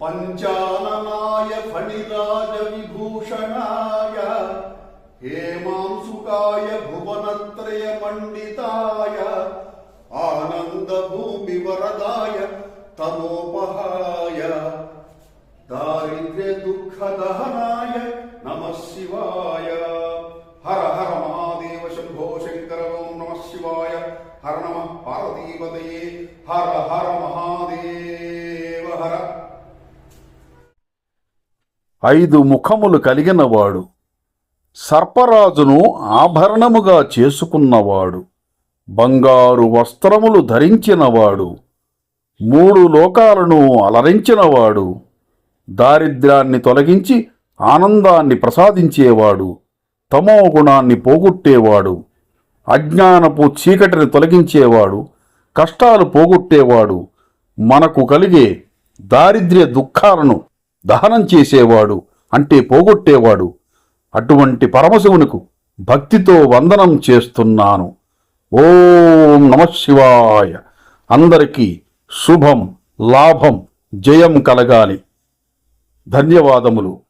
పంచాననాయ ఫణిరాజ విభూషణాయ హేమాంసుకాయ భువనత్రయ మండితాయ ఆనంద భూమి వరదాయ తమోపహాయ దారిద్ర్య దుఃఖ దహనాయ నమ శివాయ. హర హర మహాదేవ శంభో శంకర ఓం నమ శివాయ. హర. ఐదు ముఖములు కలిగినవాడు. సర్పరాజును ఆభరణముగా చేసుకున్నవాడు. బంగారు వస్త్రములు ధరించినవాడు. మూడు లోకాలను అలరించినవాడు. దారిద్ర్యాన్ని తొలగించి ఆనందాన్ని ప్రసాదించేవాడు. తమో గుణాన్ని పోగొట్టేవాడు. అజ్ఞానపు చీకటిని తొలగించేవాడు. కష్టాలు పోగొట్టేవాడు. మనకు కలిగే దారిద్ర్య దుఃఖాలను దహనం చేసేవాడు అంటే పోగొట్టేవాడు అటువంటి పరమశివునికు భక్తితో వందనం చేస్తున్నాను. ఓం నమ శివాయ. అందరికీ శుభం లాభం జయం కలగాలి. ధన్యవాదములు.